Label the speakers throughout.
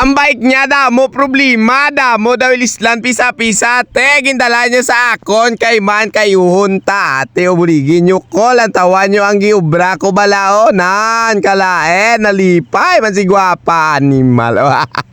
Speaker 1: Ang bike niya damo problema damo daw ilislan pisa-pisa. Te gindala niya sa akon kay man kayuhon ta. Ate obuligin nyo ko lantawan nyo ang giubra ko balao nan kalae nalipay man si gwapa animal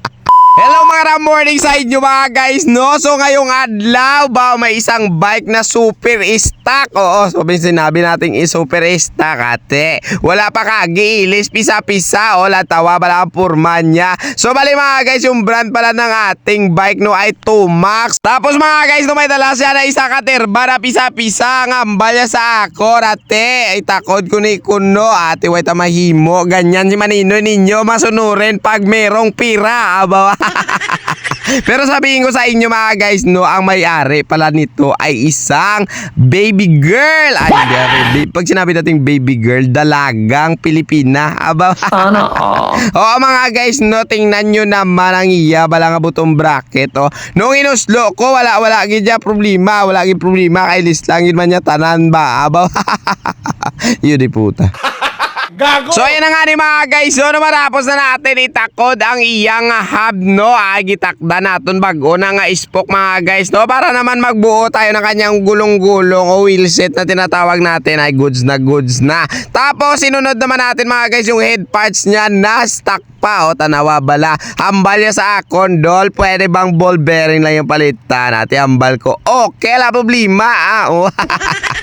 Speaker 1: Hello mga morning sa inyo mga guys no? So ngayong adlaw ba may isang bike na super stock? Oo so sinabi natin is super stock ate. Wala pa kagiilis pisa-pisa. O latawa bala ang purma niya. So bali mga guys yung brand pala ng ating bike no ay Tumax. Tapos mga guys no may dala siya na isa katerba na pisa-pisa. Ang ambal niya sa ako ate. Ay takod ko ni kuno ate way mahimo. Ganyan si manino ninyo masunurin pag merong pira. Abawa Pero sabihin ko sa inyo mga guys, no, ang may-ari pala nito ay isang baby girl. Ay, hindi. Pag sinabi nating baby girl, dalagang Pilipina. Aba.
Speaker 2: Sana all.
Speaker 1: Oo mga guys, no, tingnan nyo naman ang iya, bala nga butong bracket, oh. Nung inuslo ko, wala, wala, gidya problema, wala gid problema, kay list lang yun man niya tanan ba, aba. yun di puta. So ayan na nga ni mga guys, so na matapos na natin itakod ang iyang hub no, ay gitakda natin bago na nga ispok mga guys no, para naman magbuo tayo ng kanyang gulong-gulong o wheelset na tinatawag natin. Ay goods na goods na. Tapos sinunod naman natin mga guys yung head parts niya. Na stock pa. O tanawa bala. Hambal niya sa akon dol, pwede bang ball bearing lang yung palitan? Natin hambal ko. Okay, la problema ah.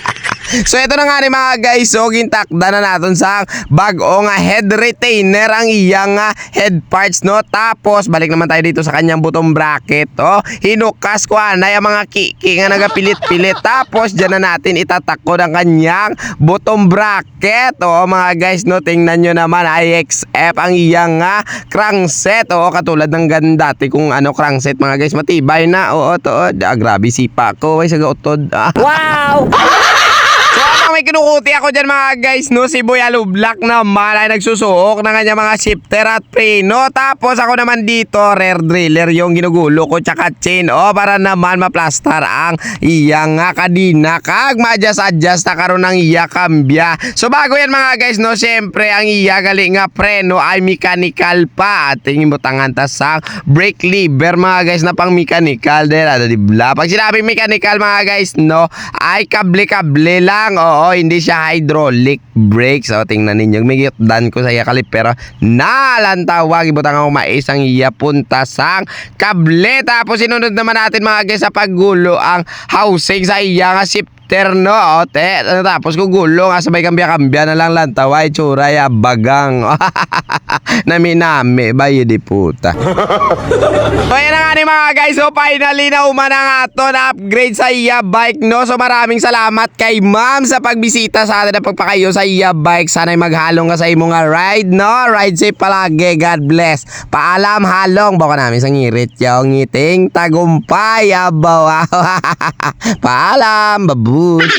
Speaker 1: So ito na nga ni mga guys, so gintakda na natin sa bago nga head retainer ang iyang nga head parts no. Tapos balik naman tayo dito sa kanyang butong bracket oh. Hinukas ko anay ang mga kiki nga nagapilit-pilit. Tapos diyan na natin itatakod ang kanyang butong bracket oh mga guys no. Tingnan nyo naman IXF ang iyang nga crankset oh katulad ng ganda dati kung ano crankset mga guys matibay na oo to oh, ah, grabe sipa ko ay sa gautod ah.
Speaker 2: Wow!
Speaker 1: Kinukuti ako dyan mga guys no, si Boy Alublak naman ay nagsusuok ng kanya mga shifter at preno. Tapos ako naman dito, rear driller yung ginugulo ko tsaka chain o para naman maplastar ang iyang nga kadina kag ma-adjust-adjust na karon ng iya kambya. So bago yan mga guys no, syempre ang iya gali nga preno ay mechanical pa. Ating imutangan ta sa brake lever mga guys na pang mechanical din. Ano di bla? Pag sinabing mechanical mga guys no, ay kable-kable lang. Oo, hindi siya hydraulic brakes. O, tingnan ninyo. May dan ko sa iya kalipero. Nalantawag. Ibutang ako mais ang iya punta sang kable. Tapos sinunod naman natin mga guys sa paggulo ang housing sa iya nga shifter no? O te tapos kung gulo nga sabay kambya-kambya na lang lantaway tsura ya bagang nami-nami bayo di puta? So ayan na nga ni mga guys So finally na umana nga to na upgrade sa iya bike no? So maraming salamat kay ma'am sa pagbisita sa atin na pagpakayo sa iya bike. Sana'y maghalong ka sa imo nga ride no? Ride safe palagi God bless. Paalam halong. Baka namin sa ngirit yung ngiting tagumpay abaw. Paalam ভূত